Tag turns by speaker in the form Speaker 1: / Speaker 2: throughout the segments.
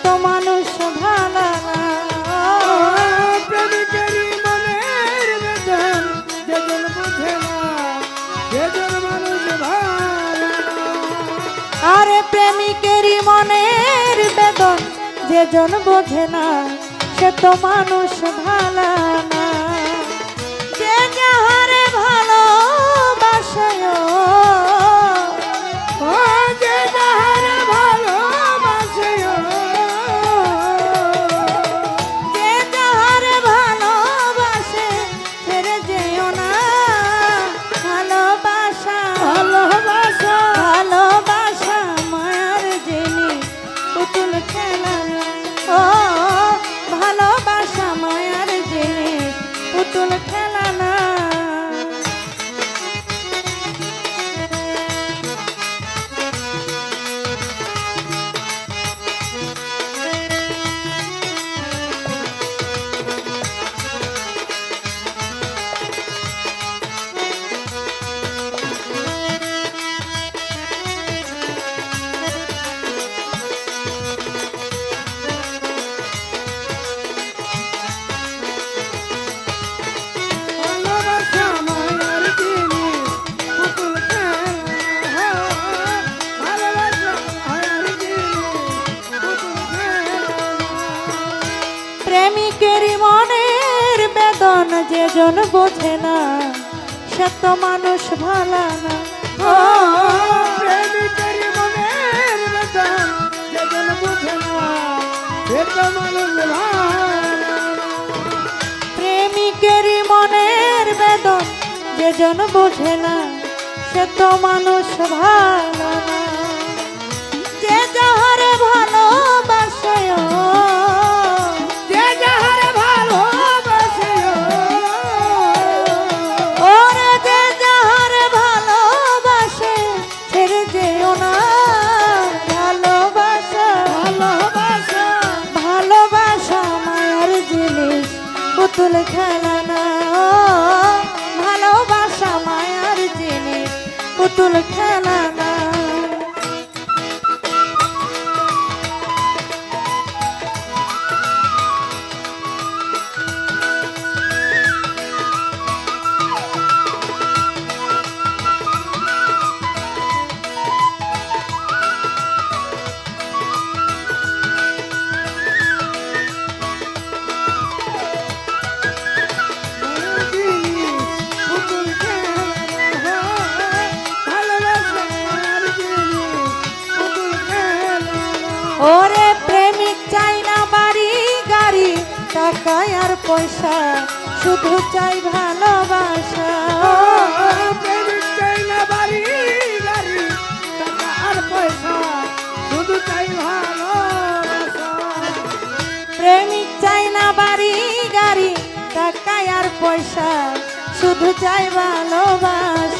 Speaker 1: সে তো মানুষ ভালো না।
Speaker 2: প্রেমিকেরই মনের বেদন যেজন বুঝে না, সেজন মানুষ ভালো
Speaker 1: আরে প্রেমিকের মনের বেদন যেজন বোঝে না সে তো মানুষ ভালো প্রেমিকের মনের বেদন যেজন বোঝে না সে তো মানুষ ভালো না।
Speaker 2: প্রেমিকের মনের বেদন যেজন বুঝে না, সে তো মানুষ
Speaker 1: প্রেমিকের মনের বেদন যেজন বোঝে না সে তো মানুষ ভালো না। যে যাহারে ভালোবাসে পুতুল খেলা ওরে প্রেমিক চাই না বাড়ি গাড়ি টাকা আর পয়সা শুধু চাই ভালোবাসা।
Speaker 2: প্রেমিক চাই না বাড়ি গাড়ি টাকা আর পয়সা শুধু চাই ভালোবাসা।
Speaker 1: প্রেমিক চাই না বাড়ি গাড়ি টাকা আর পয়সা শুধু চাই ভালোবাসা।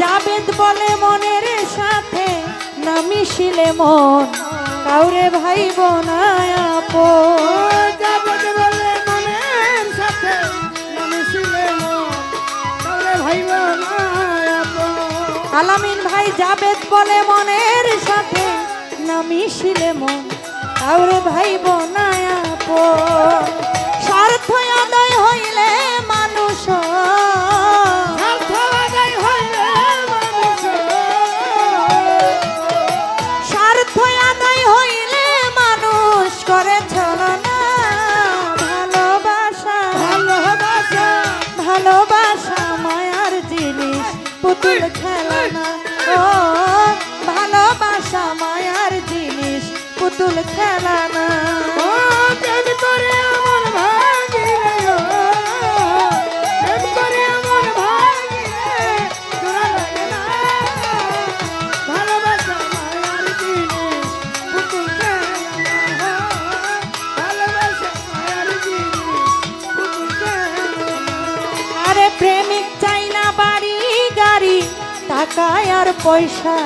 Speaker 1: জাবেদ বলে মনের সাথে না মিশিলে মন কাউরে ভাই বোনায় আপন।
Speaker 2: বলে মনের সাথে মিশিলে মন ভাইব না আপন।
Speaker 1: আলামিন ভাই জাবেদ বলে মনের সাথে না মিশিলে মন কাউরে ভাই বোনায় আপন। স্বার্থ খেলনা ও আর পয়সা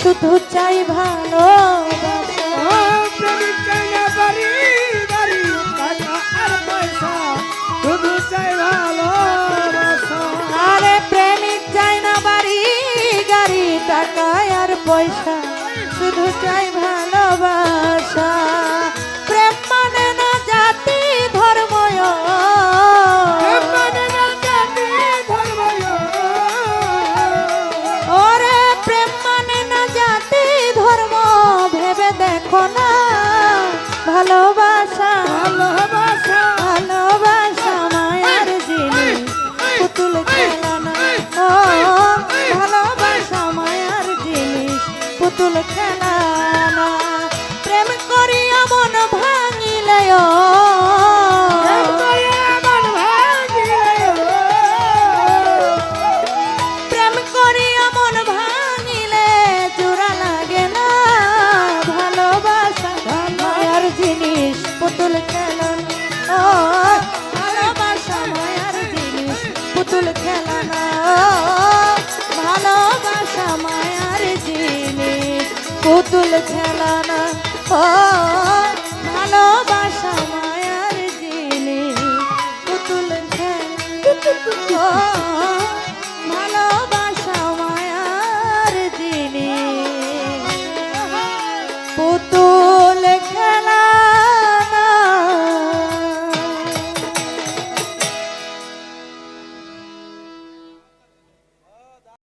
Speaker 1: শুধু চাই ভালোবাসা।
Speaker 2: আরে
Speaker 1: প্রেমিক চাই না বাড়ি গাড়ি, টাকা আর পয়সা শুধু চাই ভালোবাসা ভালোবাসা মায়ার জিনিস। পুতুল খেলানা না। ভালোবাসা মায়ার জিনিস। পুতুল খেলানা প্রেম করিয়া মন ভাঙিলে খেলানা ও